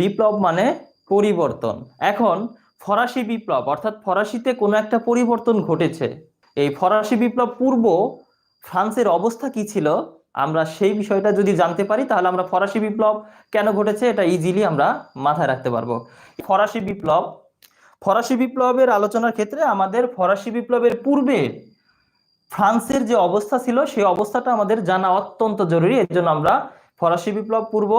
বিপ্লব মানে পরিবর্তন। এখন ফরাসি বিপ্লব, অর্থাৎ ফরাসিতে কোনো একটা পরিবর্তন ঘটেছে। এই ফরাসি বিপ্লব পূর্ব ফ্রান্সের অবস্থা কি ছিল? আমরা সেই বিষয়টা যদি জানতে পারি, তাহলে আমরা ফরাসি বিপ্লব কেন ঘটেছে এটা ইজিলি আমরা মাথায় রাখতে পারব। ফরাসি বিপ্লব, ফরাসি বিপ্লবের আলোচনার ক্ষেত্রে আমাদের ফরাসি বিপ্লবের পূর্বে ফ্রান্সের যে অবস্থা ছিল, সেই অবস্থাটা আমাদের জানা অত্যন্ত জরুরি। এর জন্য আমরা ফরাসি বিপ্লব পূর্ব,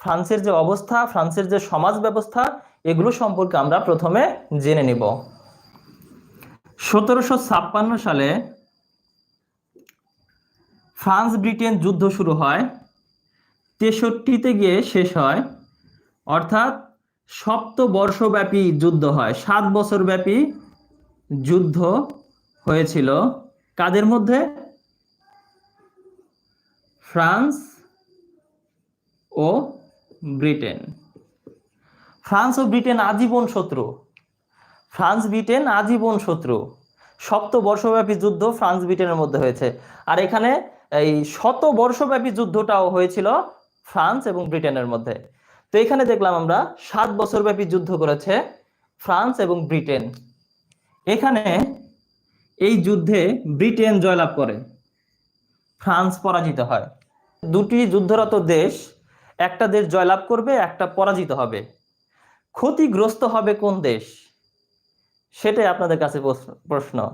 ফ্রান্সের যে অবস্থা, ফ্রান্সের যে সমাজ ব্যবস্থা, এগুলো সম্পর্কে আমরা প্রথমে জেনে নিব। সতেরোশো ছাপ্পান্ন সালে ফ্রান্স ব্রিটেন যুদ্ধ শুরু হয়। তেষট্টিতে গিয়ে শেষ হয়। অর্থাৎ সপ্তবর্ষব্যাপী যুদ্ধ হয়। সাত বছর ব্যাপী যুদ্ধ হয়েছিল। কাদের মধ্যে? ফ্রান্স ও ব্রিটেন। ফ্রান্স ও ব্রিটেন আজীবন শত্রু। ফ্রান্স, ব্রিটেন আজীবন শত্রু। সপ্ত বর্ষব্যাপী যুদ্ধ ফ্রান্স, ব্রিটেনের মধ্যে হয়েছে। আর এখানে এই শত বর্ষব্যাপী যুদ্ধটাও হয়েছিল ফ্রান্স এবং ব্রিটেনের মধ্যে। তো এখানে দেখলাম আমরা, সাত বছরব্যাপী যুদ্ধ করেছে ফ্রান্স এবং ব্রিটেন। এখানে এই যুদ্ধে ব্রিটেন জয়লাভ করে। ফ্রান্স পরাজিত হয়। দুটি যুদ্ধরত দেশ একটা দেশ জয়লাভ করবে, একটা পরাজিত হবে। ক্ষতিগ্রস্ত হবে কোন দেশ? সেটাই আপনাদের কাছে প্রশ্ন-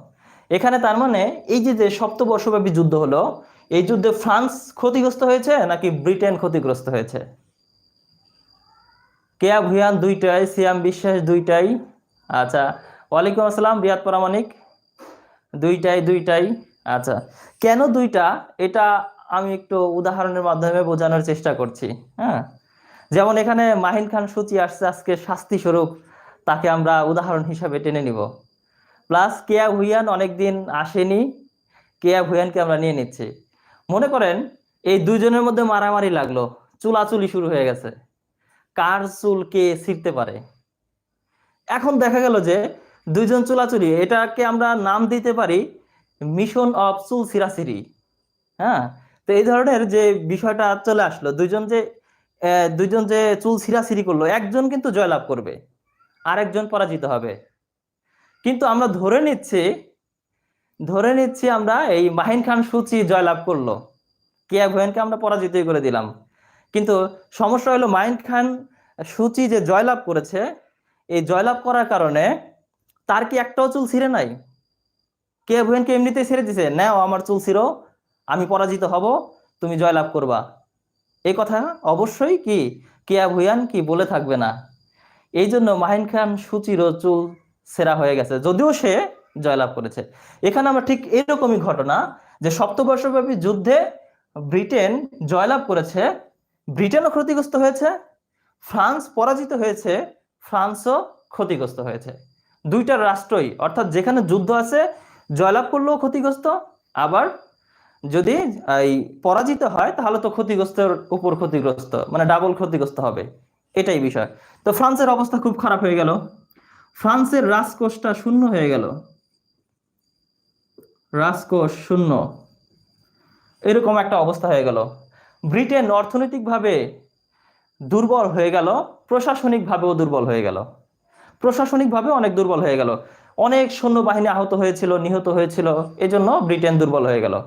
এখানে তার মানে এই যে যে সপ্তবর্ষব্যাপী যুদ্ধ হলো, এই যুদ্ধে ফ্রান্স ক্ষতিগ্রস্ত হয়েছে নাকি ব্রিটেন ক্ষতিগ্রস্ত হয়েছে? কেয়া ভুয়ান দুইটাই সিয়াম বিশ্বাস দুইটাই। আচ্ছা ওয়ালাইকুম আসসালাম, রিয়াদ পরামানিক দুইটাই দুইটাই। আচ্ছা কেন দুইটা? এটা আমি একটু উদাহরণের মাধ্যমে বোঝানোর চেষ্টা করছি হ্যাঁ? যেমন এখানে মাহিন খান সূচি আসছে, আজকে শাস্তি স্বরূপ তাকে আমরা উদাহরণ হিসাবে টেনে নিব। প্লাস কেয়া ভুইয়ান অনেকদিন আসেনি, কেয়া ভুইয়ানকে আমরা নিয়ে নিচ্ছি। মনে করেন, এই দুইজনের মধ্যে মারামারি লাগল, চুলাচুলি শুরু হয়ে গেছে। কার চুল কে ছিঁড়তে পারে? এখন দেখা গেল যে দুইজন চুলাচুলি, এটাকে আমরা নাম দিতে পারি মিশন অফ চুল সিরাসিরি হ্যাঁ? তো এই ধরনের যে বিষয়টা চলে আসলো, দুইজন যে দুইজন যে চুল ছিঁড়াছিড়ি করল, একজন কিন্তু জয়লাভ করবে, আরেকজন পরাজিত হবে। কিন্তু আমরা ধরে নিচ্ছি ধরে নিচ্ছি আমরা এই মাহিন খান সুচি জয়লাভ করল। কেয়া ভুয়েনকে আমরা পরাজিতই করে দিলাম। কিন্তু সমস্যা হলো মাহিন খান সুচি যে জয়লাভ করেছে, এই জয়লাভ করার কারণে তার কি একটাও চুল ছিঁড়ে নাই? কে ভুয়েনকে এমনিতেই ছেড়ে দিছে? নাও আমার চুল ছিঁড়ো। আমি পরাজিত হব, তুমি জয়লাভ করবা। এই কথা অবশ্যই কি কেয়া ভুয়ান কি বলে থাকবে না। এই জন্য মাহিন খান সুচিরও চুল সেরা হয়ে গেছে, যদিও সে জয়লাভ করেছে। এখানে আমরা ঠিক এরকমই ঘটনা যে সপ্তবর্ষব্যাপী যুদ্ধে ব্রিটেন জয়লাভ করেছে, ব্রিটেনও ক্ষতিগ্রস্ত হয়েছে, ফ্রান্স পরাজিত হয়েছে, ফ্রান্সও ক্ষতিগ্রস্ত হয়েছে। দুইটা রাষ্ট্রই, অর্থাৎ যেখানে যুদ্ধ আছে, জয়লাভ করলেও ক্ষতিগ্রস্ত, আবার যদি, এই, পরাজিত হয়, তাহলে তো ক্ষতিগ্রস্তের উপর ক্ষতিগ্রস্ত মানে ডাবল ক্ষতিগ্রস্ত হবে। এটাই বিষয়। তো ফ্রান্সের অবস্থা খুব খারাপ হয়ে গেল। ফ্রান্সের রাজকোষটা শূন্য হয়ে গেল। রাজকোষ শূন্য। এরকম একটা অবস্থা হয়ে গেল। ব্রিটেন অর্থনৈতিকভাবে দুর্বল হয়ে গেল, প্রশাসনিকভাবেও দুর্বল হয়ে গেল। প্রশাসনিকভাবে অনেক দুর্বল হয়ে গেল। অনেক সৈন্যবাহিনী আহত হয়েছিল, নিহত হয়েছিল, এজন্য ব্রিটেন দুর্বল হয়ে গেল।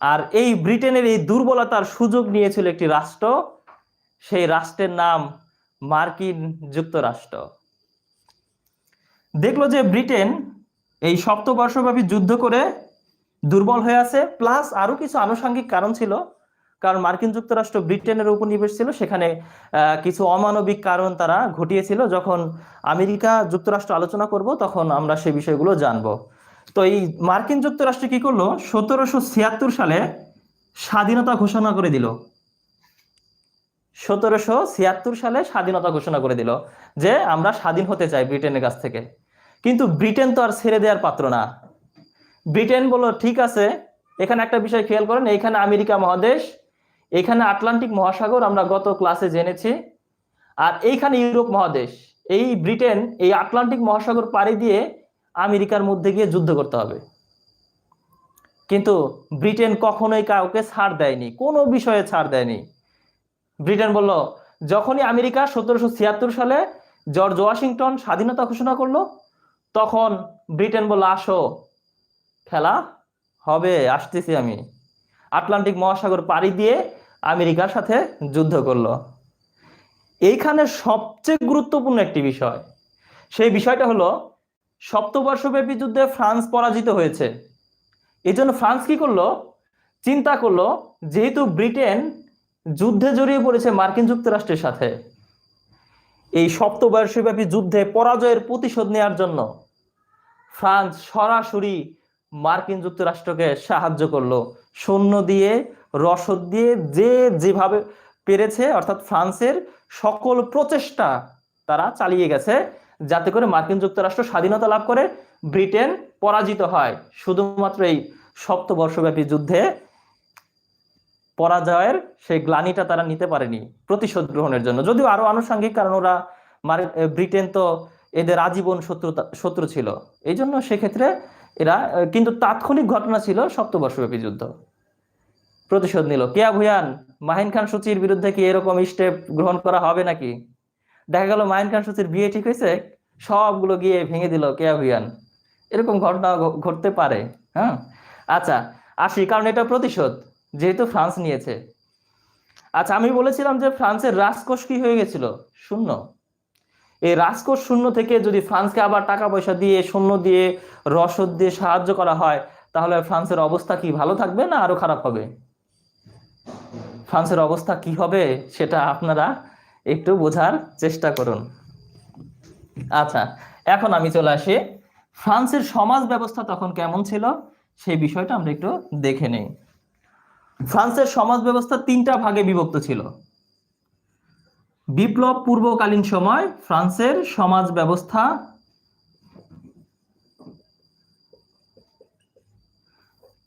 আর এই ব্রিটেনের এই দুর্বলতার সুযোগ নিয়েছিল একটি রাষ্ট্র, সেই রাষ্ট্রের নাম মার্কিন যুক্তরাষ্ট্র। দেখল যে ব্রিটেন এই সপ্তবর্ষব্যাপী যুদ্ধ করে দুর্বল হয়ে আছে, প্লাস আরও কিছু আনুষঙ্গিক কারণ ছিল। কারণ মার্কিন যুক্তরাষ্ট্র ব্রিটেনের উপনিবেশ ছিল, সেখানে কিছু অমানবিক কারণ তারা ঘটিয়েছিল। যখন আমেরিকা যুক্তরাষ্ট্র আলোচনা করব, তখন আমরা সেই বিষয়গুলো জানব। তো এই মার্কিন যুক্তরাষ্ট্র কি করল? সতেরোশো ছিয়াত্তর সালে স্বাধীনতা ঘোষণা করে দিল। সতেরোশো ছিয়াত্তর সালে স্বাধীনতা ঘোষণা করে দিল যে আমরা স্বাধীন হতে চাই ব্রিটেনের কাছ থেকে। কিন্তু ব্রিটেন তো আর ছেড়ে দেওয়ার পাত্র না। ব্রিটেন বলল, ঠিক আছে, এখানে একটা বিষয় খেয়াল করেন এইখানে আমেরিকা মহাদেশ, এখানে আটলান্টিক মহাসাগর, আমরা গত ক্লাসে জেনেছি, আর এইখানে ইউরোপ মহাদেশ। এই ব্রিটেন এই আটলান্টিক মহাসাগর পাড়ি দিয়ে আমেরিকার মধ্যে গিয়ে যুদ্ধ করতে হবে। কিন্তু ব্রিটেন কখনোই কাউকে ছাড় দেয়নি, কোনো বিষয়ে ছাড় দেয়নি। ব্রিটেন বলল, যখনই আমেরিকা সতেরোশো ছিয়াত্তর সালে জর্জ ওয়াশিংটন স্বাধীনতা ঘোষণা করল, তখন ব্রিটেন বলল, আসো, খেলা হবে, আসতেছি আমি। আটলান্টিক মহাসাগর পাড়ি দিয়ে আমেরিকার সাথে যুদ্ধ করল। এইখানে সবচেয়ে গুরুত্বপূর্ণ একটি বিষয়, সেই বিষয়টা হলো সপ্তবর্ষব্যাপী যুদ্ধে ফ্রান্স পরাজিত হয়েছে। এই জন্য ফ্রান্স কি করল? চিন্তা করল, যেহেতু ব্রিটেন যুদ্ধে জড়িয়ে পড়েছে মার্কিন যুক্তরাষ্ট্রের সাথে, এই সপ্তবর্ষব্যাপী যুদ্ধে পরাজয়ের প্রতিশোধ নেওয়ার জন্য ফ্রান্স সরাসরি মার্কিন যুক্তরাষ্ট্রকে সাহায্য করল। সৈন্য দিয়ে, রসদ দিয়ে, যে যেভাবে পেরেছে, অর্থাৎ ফ্রান্সের সকল প্রচেষ্টা তারা চালিয়ে গেছে। যাতে করে মার্কিন যুক্তরাষ্ট্র স্বাধীনতা লাভ করে ব্রিটেন পরাজিত হয়। শুধুমাত্র এই সপ্তবর্ষব্যাপী যুদ্ধে পরাজয়ের সেই গ্লানিটা তারা নিতে পারেনি প্রতিশোধ গ্রহণের জন্য। যদিও আরও আনুষঙ্গিক কারণ ওরা ব্রিটেন তো এদের আজীবন শত্রুতা, শত্রু ছিল। এই জন্য সেক্ষেত্রে এরা কিন্তু তাৎক্ষণিক ঘটনা ছিল সপ্তবর্ষব্যাপী যুদ্ধ। প্রতিশোধ নিল। কেয়া ভুয়ান, মাহিন খান সূচির বিরুদ্ধে কি এরকম স্টেপ গ্রহণ করা হবে নাকি? দেখা গেল মাহিন খান সূচির বিয়ে ঠিক হয়েছে, সবগুলো গিয়ে ভেঙে দিল কেয়া এরকম ঘটনা ঘটতে পারে হ্যাঁ? আচ্ছা আসি, কারণ এটা প্রতিশোধ, যেহেতু ফ্রান্স নিয়েছে। আচ্ছা আমি বলেছিলাম যে ফ্রান্সের রাজকোষ কি হয়ে গেছিল? শূন্য। এই রাজকোষ শূন্য থেকে যদি ফ্রান্সকে আবার টাকা পয়সা দিয়ে, শূন্য দিয়ে, রসদ দিয়ে সাহায্য করা হয়, তাহলে ফ্রান্সের অবস্থা কি, ভালো থাকবে না আরও খারাপ হবে? ফ্রান্সের অবস্থা কি হবে, সেটা আপনারা একটু বোঝার চেষ্টা করুন। আচ্ছা এখন আমি চলে আসি। ফ্রান্সের সমাজ ব্যবস্থা তখন কেমন ছিল? সেই বিষয়টা আমরা একটু দেখে নেই। ফ্রান্সের সমাজ ব্যবস্থা তিনটা ভাগে বিভক্ত ছিল। বিপ্লব পূর্বকালীন সময় ফ্রান্সের সমাজ ব্যবস্থা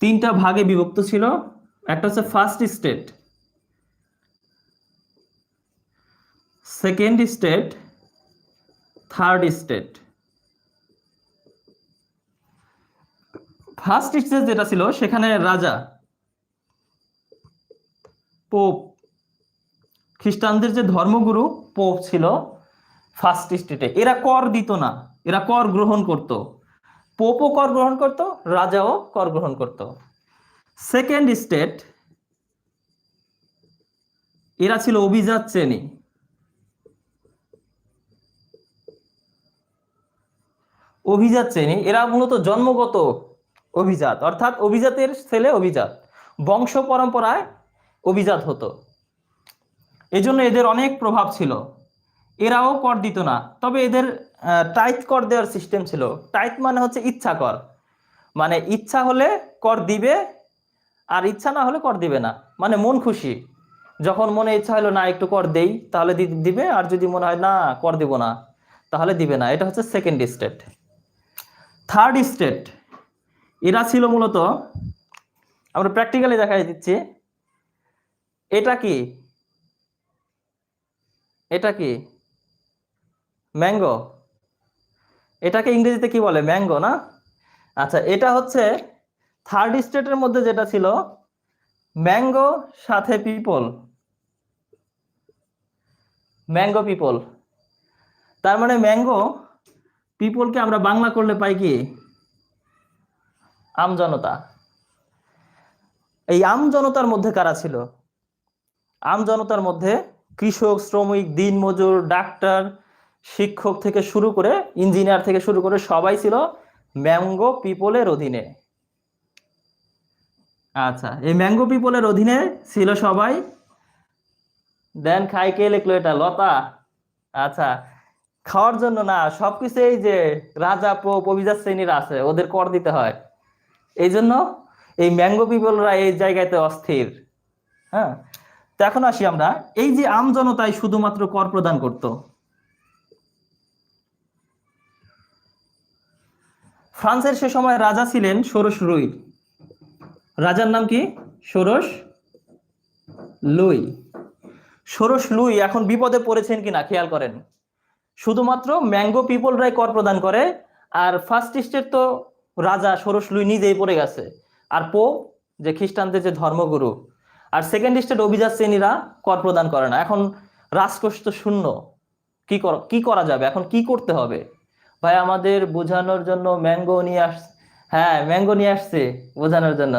তিনটা ভাগে বিভক্ত ছিল। একটা হচ্ছে first state second state, third state. First state যেটা ছিল, সেখানে রাজা, পোপ, খ্রিস্টানদের যে ধর্মগুরু, পোপ ছিল ফার্স্ট স্টেটে। এরা কর দিত না, এরা কর গ্রহণ করত। পোপও কর গ্রহণ করত, রাজাও কর গ্রহণ করত। সেকেন্ড স্টেট, এরা ছিল অভিজাত শ্রেণি। অভিজাত শ্রেণি। এরা মূলত জন্মগত অভিজাত, অর্থাৎ অভিজাতের ছেলে অভিজাত। বংশ পরম্পরায় অভিজাত হতো। এই জন্য এদের অনেক প্রভাব ছিল। এরাও কর দিত না। তবে এদের টাইট কর দেওয়ার সিস্টেম ছিল। টাইট মানে হচ্ছে ইচ্ছা কর। মানে ইচ্ছা হলে কর দিবে, আর ইচ্ছা না হলে কর দিবে না। মানে মন খুশি। যখন মনে ইচ্ছা হলো, না, একটু কর দেই, তাহলে দিবে। আর যদি মনে হয়, না, কর দিব না, তাহলে দিবে না। এটা হচ্ছে সেকেন্ড স্টেট থার্ড স্টেট এরা ছিল মূলত, আমরা প্র্যাকটিক্যালি দেখাই দিচ্ছি, এটা কি? এটা কি? ম্যাঙ্গো এটাকে ইংরেজিতে কি বলে? ম্যাঙ্গো না? আচ্ছা এটা হচ্ছে থার্ড স্টেটের মধ্যে যেটা ছিল ম্যাঙ্গো সাথে পিপল ম্যাঙ্গো পিপল তার মানে ম্যাঙ্গো পিপলকে আমরা বাংলা করলে পাই কি? আমজনতা এই আমজনতার মধ্যে কারা ছিল? আমজনতার মধ্যে কৃষক, শ্রমিক দিনমজুর ডাক্তার, শিক্ষক থেকে শুরু করে ইঞ্জিনিয়ার থেকে শুরু করে সবাই ছিল ম্যাঙ্গো পিপলের অধীনে। আচ্ছা এই ম্যাঙ্গো পিপলের অধীনে ছিল সবাই। দেন খাই কে লিখলো এটা? লতা। আচ্ছা খাওয়ার জন্য না, সবকিছু এই যে রাজা, পোপ, অভিজাত শ্রেণির আছে, ওদের কর দিতে হয়। এই জন্য এই ম্যাঙ্গো পিপলরা এই জায়গাতে অস্থির। হ্যাঁ? তো এখন আসি আমরা। এই যে আম জনতাই শুধুমাত্র কর প্রদান করত। ফ্রান্সের সে সময় রাজা ছিলেন ষোড়শ রুই। রাজার নাম কি? ষোড়শ লুই। ষোড়শ লুই এখন বিপদে পড়েছেন কিনা, খেয়াল করেন। শুধুমাত্র ম্যাঙ্গো পিপলরাই কর প্রদান করে, আর ফার্স্ট স্টেট তো রাজা লুই নিজেই পড়ে গেছে। আর পো যে খ্রিস্টানদের যে ধর্মগুরু, আর সেকেন্ড স্টেট অভিজাত শ্রেণীরা কর প্রদান করে না। এখন রাজকোষ তো শূন্য। কি কর, কি করা যাবে? এখন কি করতে হবে? ভাই, আমাদের বোঝানোর জন্য ম্যাঙ্গো নিয়ে আস হ্যাঁ ম্যাঙ্গো নিয়ে আসছে বোঝানোর জন্য।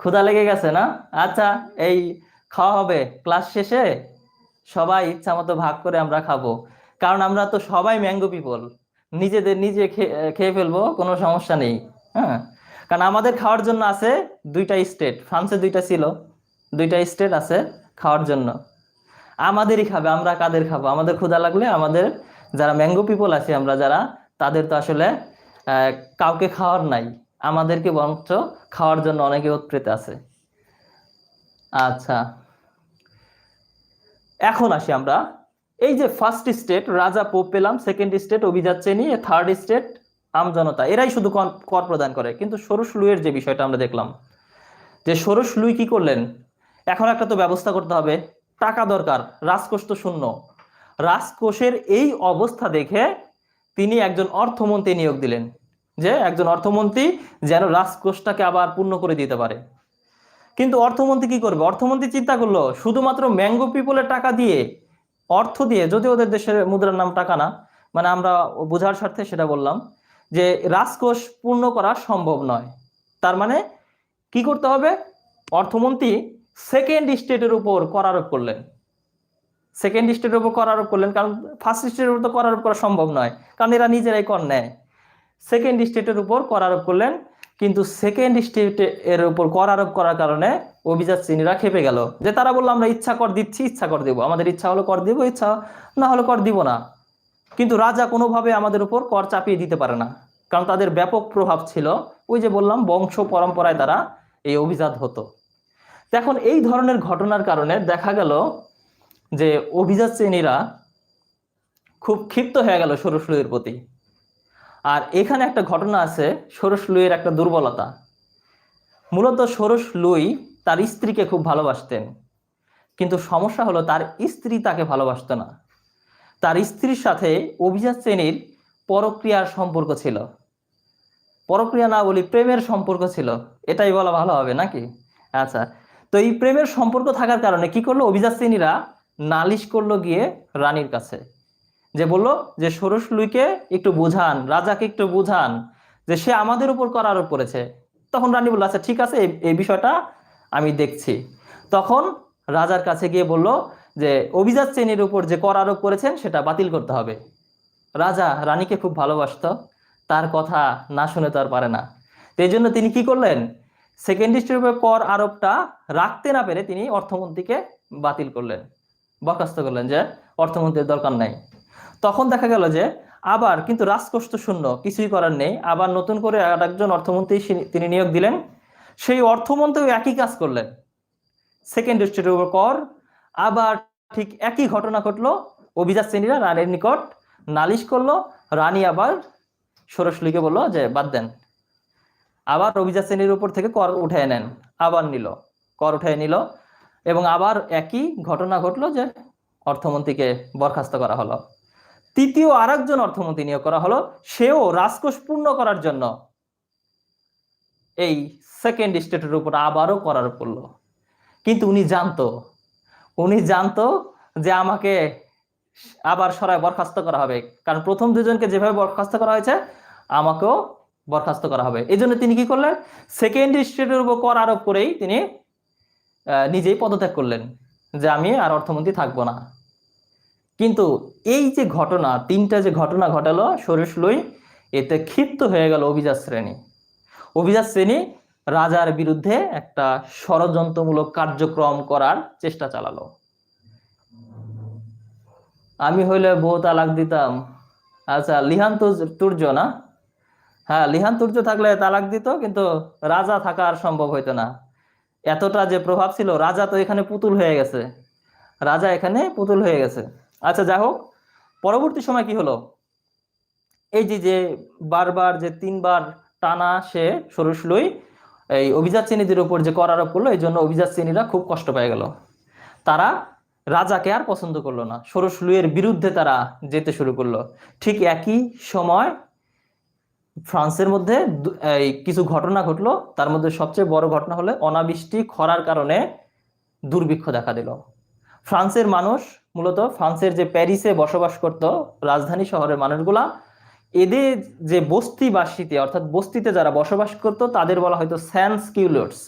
ক্ষুধা লেগে গেছে না? আচ্ছা এই খাওয়া হবে। ক্লাস শেষে সবাই ইচ্ছা মতো ভাগ করে আমরা খাব। কারণ আমরা তো সবাই ম্যাঙ্গো পিপল নিজেদের নিজে খেয়ে ফেলব, কোনো সমস্যা নেই হ্যাঁ? কারণ আমাদের খাওয়ার জন্য আছে দুইটা স্টেট ফ্রান্সে দুইটা ছিল, দুইটা স্টেট আছে খাওয়ার জন্য। আমাদেরই খাবে, আমরা কাদের খাব? আমাদের ক্ষুধা লাগলে আমাদের যারা ম্যাঙ্গো পিপল আছে আমরা, যারা, তাদের তো আসলে কাউকে খাওয়ার নাই। আমাদেরকে বরঞ্চ খাওয়ার জন্য অনেকে উৎপ্রেত আছে। আচ্ছা। এখন আসি আমরা এই যে ফার্স্ট স্টেট রাজা পোপ পেলাম সেকেন্ড স্টেট অভিজাত শ্রেণি থার্ড স্টেট আমজনতা এরাই শুধু কর- প্রদান করে। কিন্তু সরস লুইয়ের যে বিষয়টা আমরা দেখলাম, যে সরস লুই কি করলেন? এখন একটা তো ব্যবস্থা করতে হবে, টাকা দরকার, রাজকোষ তো শূন্য। রাজকোষের এই অবস্থা দেখে তিনি একজন অর্থমন্ত্রী নিয়োগ দিলেন, যে একজন অর্থমন্ত্রী যেন রাজকোষটাকে আবার পূর্ণ করে দিতে পারে। কিন্তু অর্থমন্ত্রী কি করবে? অর্থমন্ত্রী চিন্তা করল, শুধুমাত্র ম্যাঙ্গো পিপলের টাকা দিয়ে অর্থ দিয়ে যদি ওদের দেশের মুদ্রার নাম টাকা না মানে আমরা বোঝার স্বার্থে সেটা বললাম, যে রাজকোষ পূর্ণ করা সম্ভব নয়। তার মানে কি করতে হবে? অর্থমন্ত্রী সেকেন্ড স্টেটের উপর কর আরোপ করলেন। সেকেন্ড স্টেটের উপর কর আরোপ করলেন, কারণ ফার্স্ট স্টেটের উপর তো কর আরোপ করা সম্ভব নয়, কারণ এরা নিজেরাই কর নেয়। সেকেন্ড স্টেটের উপর কর আরোপ করলেন কিন্তু সেকেন্ড স্টেট এর উপর কর আরোপ করার কারণে অভিজাত শ্রেণীরা খেপে গেল। যে তারা বলল, আমরা ইচ্ছা কর দিচ্ছি, ইচ্ছা কর দেবো। আমাদের ইচ্ছা হলো কর দিব, ইচ্ছা না হলে কর দিব না। কিন্তু রাজা কোনোভাবে আমাদের উপর কর চাপিয়ে দিতে পারে না। কারণ তাদের ব্যাপক প্রভাব ছিল। ওই যে বললাম, বংশ পরম্পরায় তারা এই অভিজাত হতো। এখন এই ধরনের ঘটনার কারণে দেখা গেল যে অভিজাত শ্রেণীরা খুব ক্ষিপ্ত হয়ে গেল সরসলুইয়ের প্রতি। আর এখানে একটা ঘটনা আছে সরস লুইয়ের একটা দুর্বলতা। মূলত সরস লুই তার স্ত্রীকে খুব ভালোবাসতেন, কিন্তু সমস্যা হলো তার স্ত্রী তাকে ভালোবাসতো না। তার স্ত্রীর সাথে অভিজাত শ্রেণির পরক্রিয়ার সম্পর্ক ছিল। পরক্রিয়া না বলি প্রেমের সম্পর্ক ছিল, এটাই বলা ভালো হবে নাকি? আচ্ছা তো এই প্রেমের সম্পর্ক থাকার কারণে কি করল? অভিজাত শ্রেণীরা নালিশ করল গিয়ে রানীর কাছে। যে বলল যে ষোড়শ লুইকে একটু বোঝান, রাজাকে একটু বোঝান, যে সে আমাদের উপর কর আরোপ করেছে। তখন রানী বলল আচ্ছা ঠিক আছে, এই- বিষয়টা আমি দেখছি। তখন রাজার কাছে গিয়ে বলল যে, অভিজাত শ্রেণির উপর যে কর আরোপ করেছেন, সেটা বাতিল করতে হবে। রাজা রানীকে খুব ভালোবাসতো, তার কথা না শুনে তো আর পারে না। এই জন্য তিনি কি করলেন? সেকেন্ড উপর কর আরোপটা রাখতে না পেরে তিনি অর্থমন্ত্রীকে বাতিল করলেন। বরখাস্ত করলেন যে, অর্থমন্ত্রীর দরকার নাই। তখন দেখা গেল যে আবার কিন্তু রাজকোষ তো শূন্য, কিছুই করার নেই। আবার নতুন করে আর একজন অর্থমন্ত্রী তিনি নিয়োগ দিলেন। সেই অর্থমন্ত্রী একই কাজ করলেন। সেকেন্ড স্টেটের উপর কর। আবার ঠিক একই ঘটনা ঘটলো। অভিজাত শ্রেণীরা রানীর নিকট নালিশ করল। রানী আবার সরসলিকে বলল যে, বাদ দেন। আবার অভিজাত শ্রেণির উপর থেকে কর উঠায় নেন। আবার নিল। কর উঠায় নিল এবং আবার একই ঘটনা ঘটলো যে অর্থমন্ত্রীকে বরখাস্ত করা হলো। তৃতীয় আরেকজন অর্থমন্ত্রী নিয়োগ করা হলো, সেও রাজকোষ পূর্ণ করার জন্য। এই সেকেন্ড স্টেটের উপর আবারও করার করল কিন্তু উনি জানতো উনি জানতো যে আমাকে আবার সরায় বরখাস্ত করা হবে। কারণ প্রথম দুজনকে যেভাবে বরখাস্ত করা হয়েছে, আমাকেও বরখাস্ত করা হবে। এই জন্য তিনি কি করলেন? সেকেন্ড স্টেটের উপর কর আরোপ করেই তিনি নিজেই পদত্যাগ করলেন যে আমি আর অর্থমন্ত্রী থাকব না। কিন্তু এই যে ঘটনা, তিনটা যে ঘটনা ঘটালো সরেশ লই, এতে ক্ষিপ্ত হয়ে গেল অভিজাত শ্রেণি। অভিজাত শ্রেণি রাজার বিরুদ্ধে একটা ষড়যন্ত্রমূলক কার্যক্রম করার চেষ্টা চালালো। আমি হইলে বহু তালাক দিতাম। আচ্ছা লিহান তুর্য না? হ্যাঁ লিহান তুর্য থাকলে তালাক দিত, কিন্তু রাজা থাকা আর সম্ভব হইতো না। এতটা যে প্রভাব ছিল, রাজা তো এখানে পুতুল হয়ে গেছে। রাজা এখানে পুতুল হয়ে গেছে। আচ্ছা যাই হোক, পরবর্তী সময় কি হলো? এই যে যে বারবার, যে তিনবার টানা সে সরসলই এই অভিজাত শ্রেণীদের উপর যে কর আরোপ করল, এই জন্য অভিজাত শ্রেণীরা খুব কষ্ট পেয়ে গেল। তারা রাজাকে আর পছন্দ করল না। সরসলুয়ের বিরুদ্ধে তারা যেতে শুরু করল। ঠিক একই সময় ফ্রান্সের মধ্যে এই কিছু ঘটনা ঘটলো। তার মধ্যে সবচেয়ে বড় ঘটনা হলো, অনাবৃষ্টি, খরার কারণে দুর্ভিক্ষ দেখা দিল। ফ্রান্সের মানুষ মূলত ফ্রান্সের যে প্যারিসে বসবাস করত রাজধানী শহরের মানুষগুলা, এদের যে বস্তিবাসীতে অর্থাৎ বস্তিতে যারা বসবাস করত, তাদের বলা হয়তো স্যান্স কিউলার্স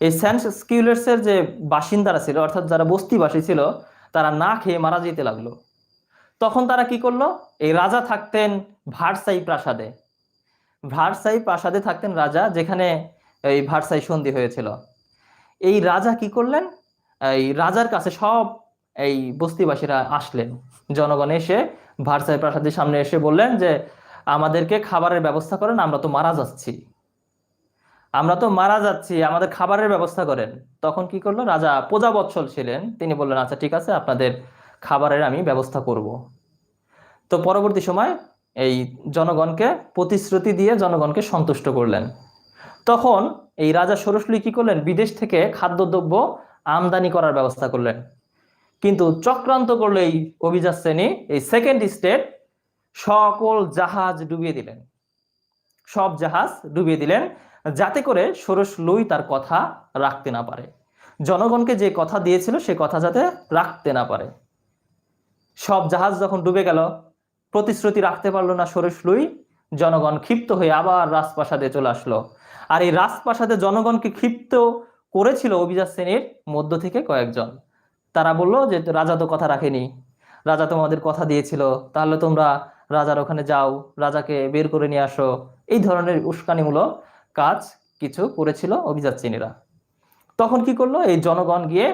এই স্যান্স কিউলার্সের যে বাসিন্দারা ছিল, অর্থাৎ যারা বস্তিবাসী ছিল, তারা না খেয়ে মারা যেতে লাগল। তখন তারা কি করল? এই রাজা থাকতেন ভারসাই প্রাসাদে। ভারসাই প্রাসাদে থাকতেন রাজা, যেখানে এই ভারসাই সন্ধি হয়েছিল। এই রাজা কি করলেন? এই রাজার কাছে সব এই বস্তিবাসীরা আসলেন। জনগণ এসে ভারসাই প্রাসাদের সামনে এসে বললেন যে, আমাদেরকে খাবারের ব্যবস্থা করেন, আমরা তো মারা যাচ্ছি। আমরা তো মারা যাচ্ছি, আমাদের খাবারের ব্যবস্থা করেন। তখন কি করল? রাজা প্রজাবৎসল ছিলেন। তিনি বললেন আচ্ছা ঠিক আছে, আপনাদের খাবারের আমি ব্যবস্থা করব। তো পরবর্তী সময় এই জনগণকে প্রতিশ্রুতি দিয়ে জনগণকে সন্তুষ্ট করলেন। তখন এই রাজা সরসলি কি করলেন? বিদেশ থেকে খাদ্যদ্রব্য আমদানি করার ব্যবস্থা করলেন। কিন্তু চক্রান্ত করল এই অভিজাত শ্রেণি এই সেকেন্ড স্টেট সকল জাহাজ ডুবিয়ে দিলেন। সব জাহাজ ডুবিয়ে দিলেন যাতে করে ষোড়শ লুই তার কথা রাখতে না পারে। জনগণকে যে কথা দিয়েছিল সে কথা যাতে রাখতে না পারে। সব জাহাজ যখন ডুবে গেল, প্রতিশ্রুতি রাখতে পারল না ষোড়শ লুই। জনগণ ক্ষিপ্ত হয়ে আবার রাজপ্রাসাদে চলে আসলো। আর এই রাজপ্রাসাদে জনগণকে ক্ষিপ্ত করেছিল অভিজাত শ্রেণির মধ্য থেকে কয়েকজন। তারা বলল যে রাজা তো কথা রাখেনি। রাজা তোমাদের কথা দিয়েছিল। তাহলে তোমরা রাজার ওখানে যাও, রাজাকে বের করে নিয়ে আসো। এই ধরনের উস্কানিমূলক কাজ কিছু করেছিল অভিজাত শ্রেণীরা তখন কি করল? এই জনগণ গিয়ে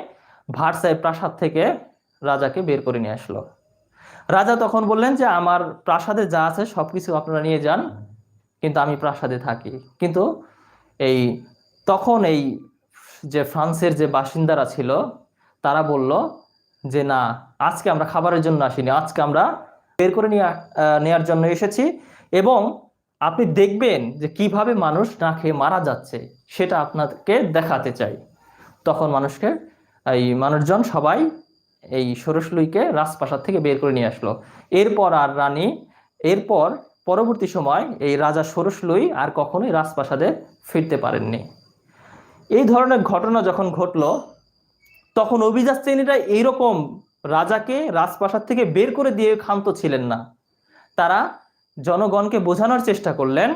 ভারসাই প্রাসাদ থেকে রাজাকে বের করে নিয়ে আসলো। রাজা তখন বললেন যে, আমার প্রাসাদে যা আছে সব কিছু আপনারা নিয়ে যান, কিন্তু আমি প্রাসাদে থাকি। কিন্তু এই, তখন এই যে ফ্রান্সের যে বাসিন্দারা ছিল তারা বলল যে, না, আজকে আমরা খাবারের জন্য আসিনি। আজকে আমরা বের করে নিয়ে নেওয়ার জন্য এসেছি এবং আপনি দেখবেন যে কীভাবে মানুষ না খেয়ে মারা যাচ্ছে, সেটা আপনাকে দেখাতে চাই। তখন মানুষকে, এই মানুষজন সবাই এই সরসলুইকে রাজপ্রাসাদ থেকে বের করে নিয়ে আসলো। এরপর আর রানী, এরপর পরবর্তী সময় এই রাজা সরসলুই আর কখনোই রাজপ্রাসাদে ফিরতে পারেননি। এই ধরনের ঘটনা যখন ঘটলো তখন অভিজাত শ্রেণীরা এইরকম রাজাকে রাজপ্রাসাদ থেকে বের করে দিয়ে ক্ষান্ত ছিলেন না। তারা জনগণকে বোঝানোর চেষ্টা করলেন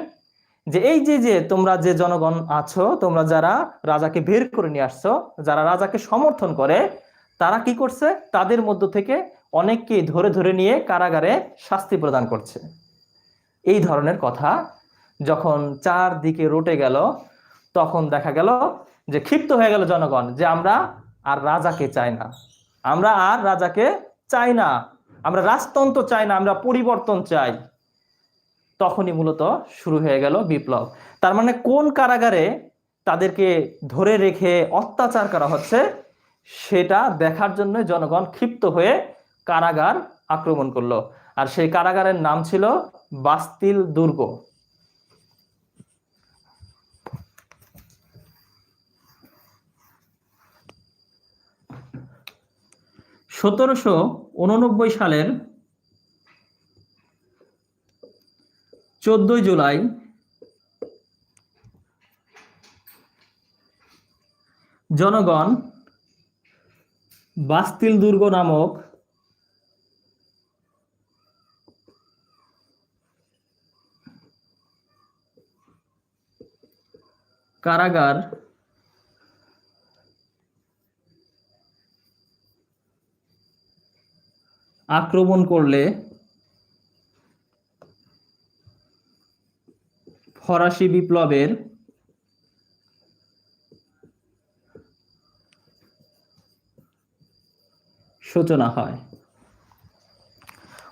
যে এই যে যে তোমরা যে জনগণ আছো, তোমরা যারা রাজাকে বের করে নিয়ে আসছো, যারা রাজাকে সমর্থন করে, তারা কি করছে? তাদের মধ্য থেকে অনেককে ধরে ধরে নিয়ে কারাগারে শাস্তি প্রদান করছে। এই ধরনের কথা যখন চারদিকে রটে গেল, তখন দেখা গেল যে ক্ষিপ্ত হয়ে গেল জনগণ যে আমরা আর রাজাকে চাই না। আমরা আর রাজাকে চাই না। আমরা রাজতন্ত্র চাই না, আমরা পরিবর্তন চাই। তখনই মূলত শুরু হয়ে গেল বিপ্লব। তার মানে কোন কারাগারে তাদেরকে ধরে রেখে অত্যাচার করা হচ্ছে, সেটা দেখার জন্য জনগণ ক্ষিপ্ত হয়ে কারাগার আক্রমণ করল। আর সেই কারাগারের নাম ছিল বাস্তিল দুর্গ। সতেরোশো উননব্বই সালের চোদ্দই জুলাই জনগণ বাস্তিল দুর্গ নামক কারাগার আক্রমণ করলে ফরাসি বিপ্লবের সূচনা হয়।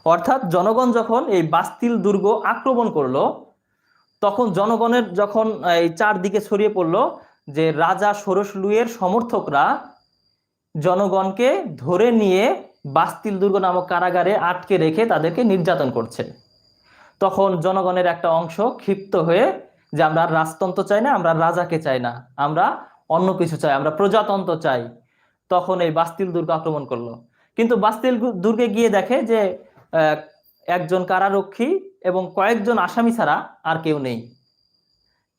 অর্থাৎ জনগণ যখন এই বাস্তিল দুর্গ আক্রমণ করল, তখন জনগণের যখন এই চারদিকে ছড়িয়ে পড়ল যে রাজা ষোড়শ লুইয়ের সমর্থকরা জনগণকে ধরে নিয়ে বাস্তিল দুর্গ নামক কারাগারে আটকে রেখে তাদেরকে নির্যাতন করছে তখন জনগণের একটা অংশ ক্ষিপ্ত হয়ে যে আমরা রাজতন্ত্র চাই না, আমরা রাজাকে চাই না, আমরা অন্য কিছু চাই, আমরা প্রজাতন্ত্র চাই। তখন এই বাস্তিল দুর্গ আক্রমণ করল। কিন্তু বাস্তিল দুর্গে গিয়ে দেখে যে একজন কারারক্ষী এবং কয়েকজন আসামি ছাড়া আর কেউ নেই।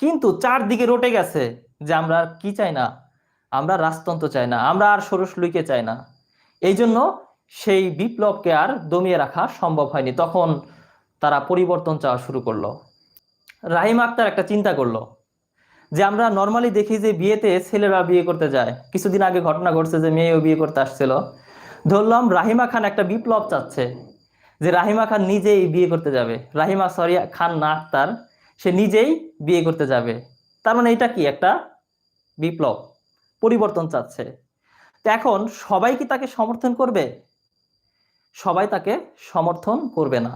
কিন্তু চারদিকে রটে গেছে যে আমরা কি চাই না, আমরা রাজতন্ত্র চাই না, আমরা আর ষোড়শ লুইকে চাই না। এই জন্য সেই বিপ্লবকে আর দমিয়ে রাখা সম্ভব হয়নি। তখন তারা পরিবর্তন চাওয়া শুরু করল। রাহিম আক্তার একটা চিন্তা করল যে, আমরা নর্মালি দেখি যে বিয়েতে ছেলেরা বিয়ে করতে যায়। কিছুদিন আগে ঘটনা ঘটছে যে মেয়েও বিয়ে করতে আসছিল। ধরলাম রাহিমা খান একটা বিপ্লব চাচ্ছে যে, রাহিমা খান নিজেই বিয়ে করতে যাবে। রাহিমা সরি, খান না আক্তার, সে নিজেই বিয়ে করতে যাবে। তার মানে এটা কি? একটা বিপ্লব, পরিবর্তন চাচ্ছে। এখন সবাই কি তাকে সমর্থন করবে? সবাই তাকে সমর্থন করবে না।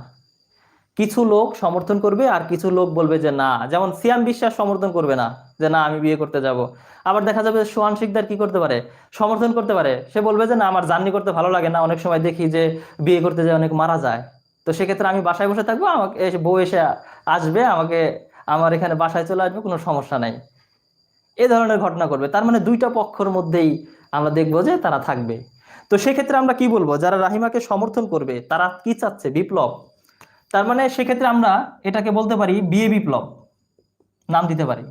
কিছু লোক সমর্থন করবে আর কিছু লোক বলবে যে, না। যেমন সিয়াম বিশ্বাস সমর্থন করবে না যে, না, আমি বিয়ে করতে যাব। আবার দেখা যাবে সোহান শিকদার কি করতে পারে? সমর্থন করতে পারে। সে বলবে যে, না, আমার জার্নি করতে ভালো লাগে না। অনেক সময় দেখি যে, বিয়ে করতে যায় অনেক মারা যায়। তো সেক্ষেত্রে আমি বাসায় বসে থাকব, আমাকে এসে, বউ এসে আসবে, আমাকে, আমার এখানে বাসায় চলে আসবে, কোনো সমস্যা নাই। এ ধরনের ঘটনা করবে তার মানে দুইটা পক্ষর মধ্যেই আমরা দেখব যে তারা থাকবে। তো সেক্ষেত্রে আমরা কি বলব? যারা রাহিমাকে সমর্থন করবে, তারা কি চাচ্ছে? বিপ্লব। তার মানে সেক্ষেত্রে আমরা এটাকে বলতে পারি বিয়ে বিপ্লব। নাম দিতে পারি।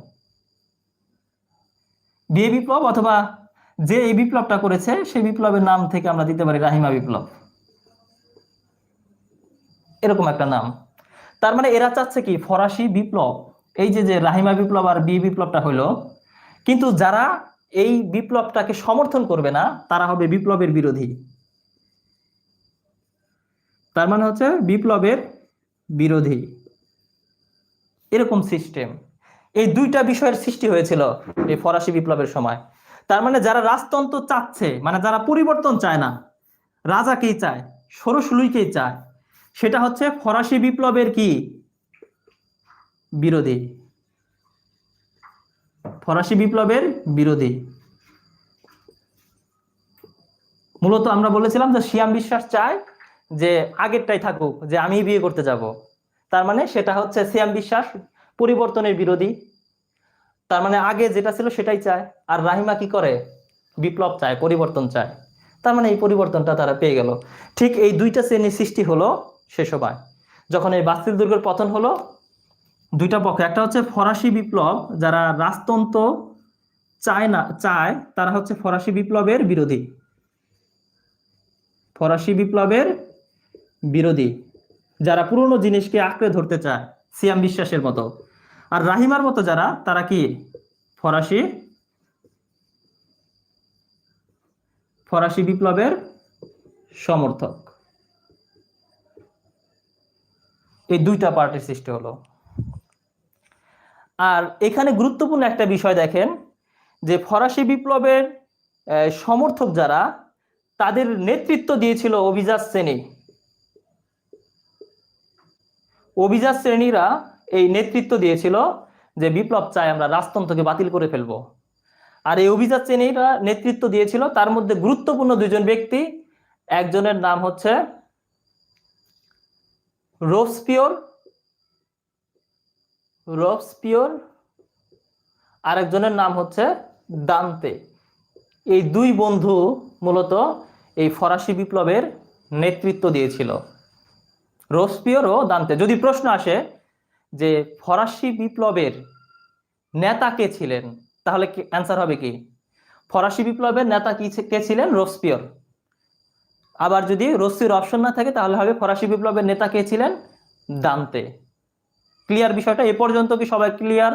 বিয়ে বিপ্লব অথবা যে এই বিপ্লবটা করেছে, সেই বিপ্লবের নাম থেকে আমরা দিতে পারি রাহিমা বিপ্লব। এরকম একটা নাম। তার মানে এরা চাচ্ছে কি? ফরাসি বিপ্লব। এই যে যে রাহিমা বিপ্লব আর বিয়ে বিপ্লবটা হলো, কিন্তু যারা এই বিপ্লবটাকে সমর্থন করবে না, তারা হবে বিপ্লবের বিরোধী। তার মানে হচ্ছে বিপ্লবের বিরোধী। এরকম সিস্টেম এই দুইটা বিষয়ের সৃষ্টি হয়েছিল এই ফরাসি বিপ্লবের সময়। তার মানে যারা রাজতন্ত্র চাচ্ছে মানে যারা পরিবর্তন চায় না, রাজাকেই চায় ষোড়শলুইকেই চায়, সেটা হচ্ছে ফরাসি বিপ্লবের কি? বিরোধী। ফরাসি বিপ্লবের বিরোধী। মূলত আমরা বলেছিলাম যে শিয়াম বিশ্বাস চায় যে আগেরটাই থাকুক, যে আমি বিয়ে করতে যাব। তার মানে সেটা হচ্ছে সিয়াম বিশ্বাস পরিবর্তনের বিরোধী। তার মানে আগে যেটা ছিল সেটাই চায়, আর রাহিমা কি করে? বিপ্লব চায়, পরিবর্তন চায়। তার মানে এই পরিবর্তনটা তারা পেয়ে গেল। ঠিক এই দুইটা শ্রেণির সৃষ্টি হলো সে সময় যখন এই বাস্তিল দুর্গের পতন হলো দুইটা পক্ষ, একটা হচ্ছে ফরাসি বিপ্লব, যারা রাজতন্ত্র চায় না, চায়, তারা হচ্ছে ফরাসি বিপ্লবের বিরোধী। ফরাসি বিপ্লবের বিরোধী, যারা পুরনো জিনিসকে আঁকড়ে ধরতে চায়, সিয়াম বিশ্বাসের মতো। আর রাহিমার মতো যারা, তারা কি? ফরাসি ফরাসি বিপ্লবের সমর্থক। এই দুইটা পার্টির সৃষ্টি হলো। আর এখানে গুরুত্বপূর্ণ একটা বিষয় দেখেন, যে ফরাসি বিপ্লবের সমর্থক যারা, তাদের নেতৃত্ব দিয়েছিল অভিজাত শ্রেণি। অভিজাত শ্রেণীরা এই নেতৃত্ব দিয়েছিল যে বিপ্লব চাই আমরা রাজতন্ত্রকে বাতিল করে ফেলব। আর এই অভিজাত শ্রেণীরা নেতৃত্ব দিয়েছিল, তার মধ্যে গুরুত্বপূর্ণ দুজন ব্যক্তি, একজনের নাম হচ্ছে রোবসপিওর রোবসপিওর আরেকজনের নাম হচ্ছে দান্তে। এই দুই বন্ধু মূলত এই ফরাসি বিপ্লবের নেতৃত্ব দিয়েছিল। রোসপিওর ও দান্তে। যদি প্রশ্ন আসে যে ফরাসি বিপ্লবের নেতা কে ছিলেন, তাহলে অ্যান্সার হবে কি? ফরাসি বিপ্লবের নেতা কি কে ছিলেন? রোসপিওর আবার যদি রস্যির অপশন না থাকে, তাহলে হবে ফরাসি বিপ্লবের নেতা কে ছিলেন? দান্তে। ক্লিয়ার বিষয়টা? এ পর্যন্ত কি সবাই ক্লিয়ার